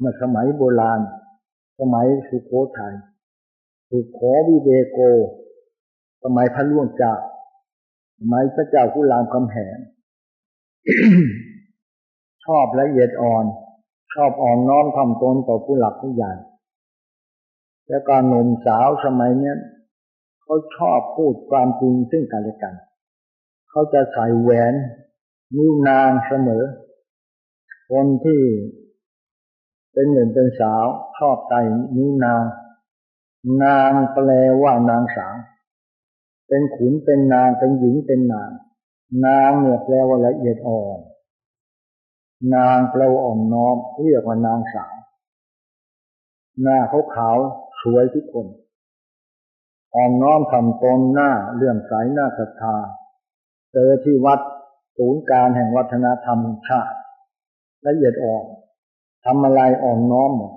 เมื่อสมัยโบราณ สมัยสุโขทัยสุขอวิเวโก สมัยพระล่วงเจ้าสมัยพระเจ้ากุลามคำแหงชอบละเอียดอ่อน ชอบอ่อนน้อมทำตนต่อผู้หลักผู้ใหญ่แล้วการหนุ่มสาวสมัยนี้เขาชอบพูดความจริงซึ่งกันและกัน เขาจะใส่แหวน นิ้วนางเสมอ คนที่ เป็นหนุ่มเป็นสาวชอบใส่นิ้วนาง นางแปลว่านางสาว เป็นขุนเป็นนางเป็นหญิงเป็นนาง นางเนี่ยแปลว่าละเอียดอ่อน นางแปลว่าอ่อนน้อมเรียกว่านางสาว หน้าเขาขาวสวยทุกคนอ่อนน้อมทำตนหน้าเลื่อมใสหน้าศรัทธาเจอที่วัดศูนย์การแห่งวัฒนธรรมชาติละเอียดอ่อน ทำอะไรอ่อนน้อมหมด